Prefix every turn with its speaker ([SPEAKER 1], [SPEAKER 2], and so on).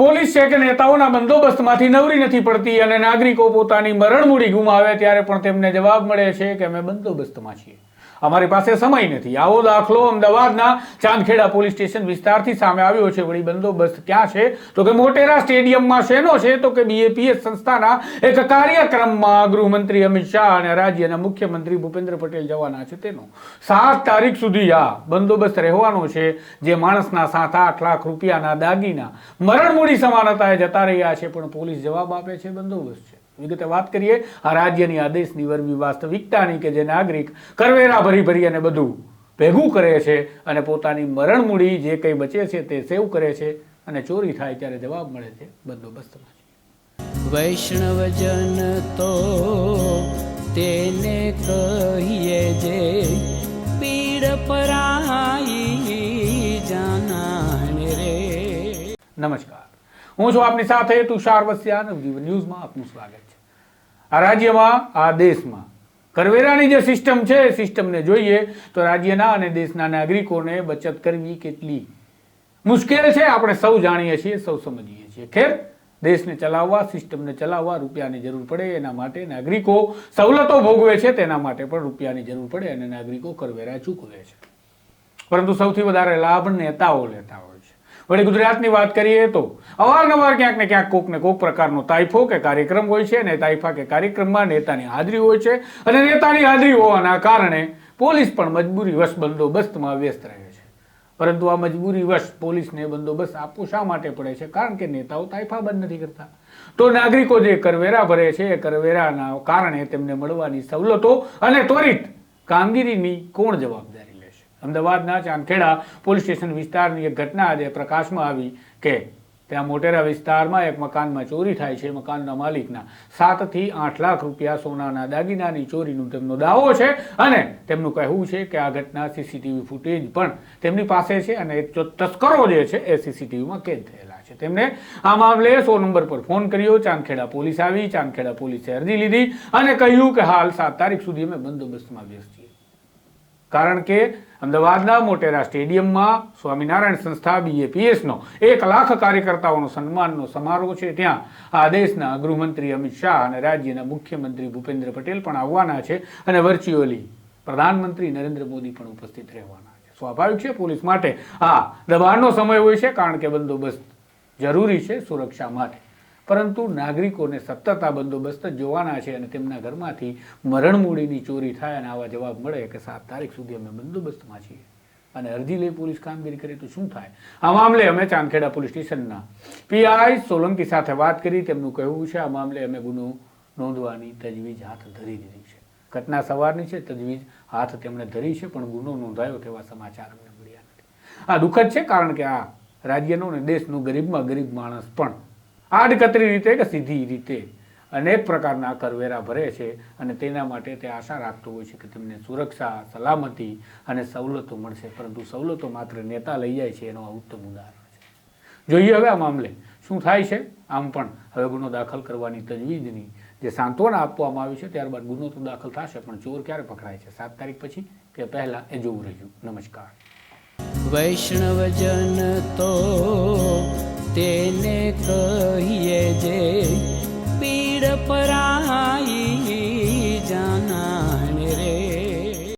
[SPEAKER 1] Police છે કે નેતાઓના બંદોબસ્તમાંથી નવરી નથી પડતી અને નાગરિકો પોતાની મરણમૂડી ગુમાવે ત્યારે પણ તેમને જવાબ મળે છે કે અમે બંદોબસ્તમાં છીએ. અમારી પાસે સમય નથી. આવો દાખલો અમદાવાદના ચાંદખેડા પોલીસ સ્ટેશન વિસ્તારથી સામે આવ્યો છે. વળી બંદોબસ્ત ક્યાં છે? તો કે મોટેરા સ્ટેડિયમમાં શેનો છે? તો કે બીએપીએસ સંસ્થાના એક કાર્યક્રમમાં ગૃહમંત્રી અમિત શાહ અને રાજ્યના મુખ્યમંત્રી ભૂપેન્દ્ર પટેલ જવાના છે તેનો. સાત તારીખ સુધી આ બંદોબસ્ત રહેવાનો છે. જે માણસના સાત આઠ લાખ રૂપિયાના દાગીના મરણમૂડી સમાનતાએ જતા રહ્યા છે. પણ પોલીસ જવાબ આપે છે. બંદોબસ્ત છે. વિગતે વાત કરીએ આ રાજ્યની આદેશની વરવી વાસ્તવિકતાની કે જે નાગરિક કરવેરા ભરી ભરી અને બધું ભેગું કરે છે અને પોતાની મરણમૂડી જે કંઈ બચે છે તે સેવ કરે છે અને ચોરી થાય ત્યારે જવાબ મળે છે બંદોબસ્તમાં
[SPEAKER 2] વૈષ્ણવજન તો તેને કહીએ જે પીડ પરાઈ જાના રે.
[SPEAKER 1] નમસ્કાર. હું છું આપની સાથે તુષાર વસ્યા નવજીવન ન્યૂઝમાં આપનું સ્વાગત છે. આ રાજ્યમાં, આ દેશમાં કરવેરાની જે સિસ્ટમ છે, એ સિસ્ટમને જોઈએ તો રાજ્યના અને દેશના નાગરિકોને બચત કરવી કેટલી મુશ્કેલ છે, આપણે સૌ જાણીએ છીએ, સૌ સમજીએ છીએ. ખેર, દેશને ચલાવવા, સિસ્ટમને ચલાવવા રૂપિયાની જરૂર પડે એના માટે નાગરિકો સવલતો ભોગવે છે, તેના માટે પણ રૂપિયાની જરૂર પડે અને નાગરિકો કરવેરા ચૂકવે છે. પરંતુ સૌથી વધારે લાભ નેતાઓ લેતા હોય વળી ગુજરાતની વાત કરીએ તો અવારનવાર ક્યાંક ને ક્યાંક કોક ને કોક પ્રકારનો તાઇફો કે કાર્યક્રમ હોય છે અને તાઇફા કે કાર્યક્રમમાં નેતાની હાજરી હોય છે અને નેતાની હાજરી હોવાના કારણે પોલીસ પણ મજબૂરી વશ બંદોબસ્તમાં વ્યસ્ત રહે છે. પરંતુ આ મજબૂરી વશ પોલીસને બંદોબસ્ત આપવો શા માટે પડે છે? કારણ કે નેતાઓ તાઇફા બંધ નથી કરતા. તો નાગરિકો જે કરવેરા ભરે છે, એ કરવેરાના કારણે તેમને મળવાની સવલતો અને ત્વરિત કામગીરીની કોણ જવાબદારી? અમદાવાદના ચાંદખેડા પોલીસ સ્ટેશન વિસ્તારની એક ઘટના આજે પ્રકાશમાં આવી કે ત્યાં મોટેરા વિસ્તારમાં એક મકાનમાં ચોરી થાય છે. મકાનના માલિકના સાતથી આઠ લાખ રૂપિયા સોનાના દાગીનાની ચોરીનું તેમનો દાવો છે અને તેમનું કહેવું છે કે આ ઘટના સીસીટીવી ફૂટેજ પણ તેમની પાસે છે અને તસ્કરો જે છે એ સીસીટીવીમાં કેદ થયેલા છે. તેમને આ મામલે સો નંબર પર ફોન કર્યો. ચાંદખેડા પોલીસ આવી, ચાંદખેડા પોલીસે અરજી લીધી અને કહ્યું કે હાલ સાત તારીખ સુધી અમે બંદોબસ્તમાં વ્યસ્ત છીએ. કારણ કે અમદાવાદના મોટેરા સ્ટેડિયમમાં સ્વામિનારાયણ સંસ્થા બીએપીએસનો એક લાખ કાર્યકર્તાઓનો સન્માનનો સમારોહ છે. ત્યાં આ દેશના ગૃહમંત્રી અમિત શાહ અને રાજ્યના મુખ્યમંત્રી ભૂપેન્દ્ર પટેલ પણ આવવાના છે અને વર્ચ્યુઅલી પ્રધાનમંત્રી નરેન્દ્ર મોદી પણ ઉપસ્થિત રહેવાના છે. સ્વાભાવિક છે, પોલીસ માટે આ દબાણનો સમય હોય છે કારણ કે બંદોબસ્ત જરૂરી છે સુરક્ષા માટે. પરંતુ નાગરિકોને સતત બંદોબસ્ત જોવાના છે અને તેમના ઘરમાંથી મરણમૂડીની ચોરી થાય અને આવા જવાબ મળે કે સાત તારીખ સુધી અમે બંદોબસ્તમાં છીએ. અને અરજી લઈ પોલીસ કામગીરી કરે તો શું થાય? આ મામલે અમે ચાંદખેડા પોલીસ સ્ટેશનના પીઆઈ સોલંકી સાથે વાત કરી, તેમનું કહેવું છે, આ મામલે અમે ગુનો નોંધવાની તજવીજ હાથ ધરી દીધી છે. ઘટના સવારની છે, તજવીજ હાથ તેમણે ધરી છે, પણ ગુનો નોંધાયો તેવા સમાચાર અમને મળ્યા નથી. આ દુઃખદ છે કારણ કે આ રાજ્યનો અને દેશનો ગરીબમાં ગરીબ માણસ પણ આડકતરી રીતે કે સીધી રીતે અનેક પ્રકારના કરવેરા ભરે છે અને તેના માટે તે આશા રાખતો હોય છે કે તેમને સુરક્ષા, સલામતી અને સવલતો મળશે. પરંતુ સવલતો માત્ર નેતા લઈ જાય છે એનો આ ઉત્તમ ઉદાહરણ છે. જોઈએ હવે આ મામલે શું થાય છે? આમ પણ હવે ગુનો દાખલ કરવાની તજવીજની જે સાંત્વના આપવામાં આવી છે ત્યારબાદ ગુનો તો દાખલ થશે, પણ ચોર ક્યારે પકડાય છે? સાત તારીખ પછી કે પહેલા એ જોવું રહ્યું. નમસ્કાર.
[SPEAKER 2] વૈષ્ણવજન તો તેને કહીએ જે